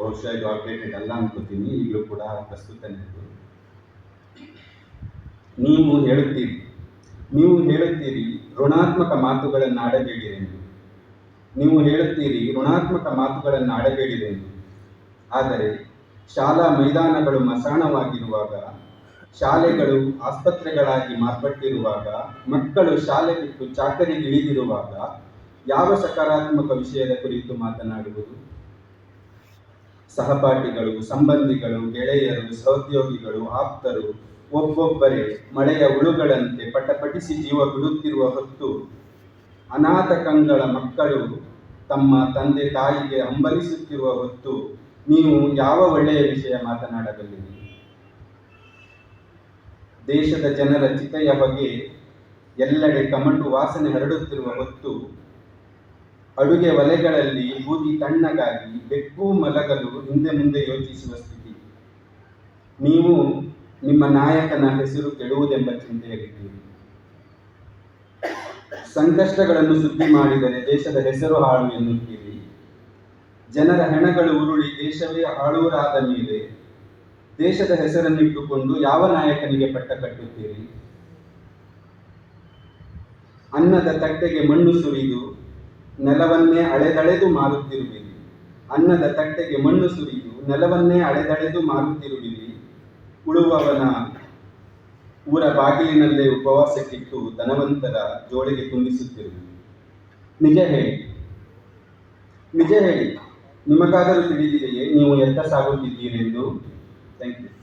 ಬಹುಶಃ ಇದು ಅಪ್ಡೇಟೆಡ್ ಅಲ್ಲ ಅನ್ಕೋತೀನಿ. ಈಗಲೂ ಕೂಡ ಪ್ರಸ್ತುತ ನೀವು ಹೇಳುತ್ತೀರಿ. ನೀವು ಹೇಳುತ್ತೀರಿ, ಋಣಾತ್ಮಕ ಮಾತುಗಳನ್ನು ಆಡಬೇಡಿರೆಂದು ನೀವು ಹೇಳುತ್ತೀರಿ, ಋಣಾತ್ಮಕ ಮಾತುಗಳನ್ನು ಆಡಬೇಡಿರೆಂದು ಆದರೆ, ಶಾಲಾ ಮೈದಾನಗಳು ಮಸಾಣವಾಗಿರುವಾಗ, ಶಾಲೆಗಳು ಆಸ್ಪತ್ರೆಗಳಾಗಿ ಮಾರ್ಪಟ್ಟಿರುವಾಗ, ಮಕ್ಕಳು ಶಾಲೆ ಬಿಟ್ಟು ಚಾಕರಿಗಿಳಿದಿರುವಾಗ, ಯಾವ ಸಕಾರಾತ್ಮಕ ವಿಷಯದ ಕುರಿತು ಮಾತನಾಡುವುದು? ಸಹಪಾಠಿಗಳು, ಸಂಬಂಧಿಗಳು, ಗೆಳೆಯರು, ಸಹೋದ್ಯೋಗಿಗಳು, ಆಪ್ತರು, ಒಬ್ಬೊಬ್ಬರೇ ಮಳೆಯ ಉಳುಗಳಂತೆ ಪಟಪಟಿಸಿ ಜೀವ ಬಿಡುತ್ತಿರುವ ಹೊತ್ತು ಅನಾಥ ಕಂಗಳ ಮಕ್ಕಳು ತಮ್ಮ ತಂದೆ ತಾಯಿಗೆ ಹಂಬಲಿಸುತ್ತಿರುವ ಹೊತ್ತು ನೀವು ಯಾವ ಒಳ್ಳೆಯ ವಿಷಯ ಮಾತನಾಡಬಲ್ಲಿರಿ? ದೇಶದ ಜನರ ಚಿತೆಯ ಬಗ್ಗೆ ಎಲ್ಲೆಡೆ ಕಮಟು ವಾಸನೆ ಹರಡುತ್ತಿರುವ ಹೊತ್ತು ಅಡುಗೆ ಒಲೆಗಳಲ್ಲಿ ಬೂದಿ ತಣ್ಣಗಾಗಿ ಬೆಕ್ಕು ಮಲಗಲು ಹಿಂದೆ ಮುಂದೆ ಯೋಚಿಸುವ ಸ್ಥಿತಿ. ನೀವು ನಿಮ್ಮ ನಾಯಕನ ಹೆಸರು ಕೆಡುವುದೆಂಬ ಚಿಂತೆಯಲ್ಲಿದ್ದೀರಿ. ಸಂಕಷ್ಟಗಳನ್ನು ಸುದ್ದಿ ಮಾಡಿದರೆ ದೇಶದ ಹೆಸರು ಹಾಳು ಎನ್ನುತ್ತೀರಿ. ಜನರ ಹೆಣಗಳು ಉರುಳಿ ದೇಶವೇ ಹಾಳೂರಾದ ಮೇಲೆ ದೇಶದ ಹೆಸರನ್ನಿಟ್ಟುಕೊಂಡು ಯಾವ ನಾಯಕನಿಗೆ ಪಟ್ಟ ಕಟ್ಟುತ್ತೀರಿ? ಅನ್ನದ ತಟ್ಟೆಗೆ ಮಣ್ಣು ಸುರಿದು ನೆಲವನ್ನೇ ಅಳೆದಳೆದು ಮಾರುತ್ತಿರುವಿರಿ. ಅನ್ನದ ತಟ್ಟೆಗೆ ಮಣ್ಣು ಸುರಿಯು ನೆಲವನ್ನೇ ಅಳೆದಳೆದು ಮಾರುತ್ತಿರುವಿರಿ. ಉಳುವವನ ಊರ ಬಾಗಿಲಿನಲ್ಲೇ ಉಪವಾಸಕ್ಕಿಟ್ಟು ಧನವಂತರ ಜೋಳಿಗೆ ತುಂಬಿಸುತ್ತಿರುವಿರಿ. ನಿಜ ಹೇಳಿ. ನಿಜ ಹೇಳಿ. ನಿಮಗಾದರೂ ತಿಳಿದಿದೆಯೇ ನೀವು ಎತ್ತ ಸಾಗುತ್ತಿದ್ದೀರೆಂದು? Thank you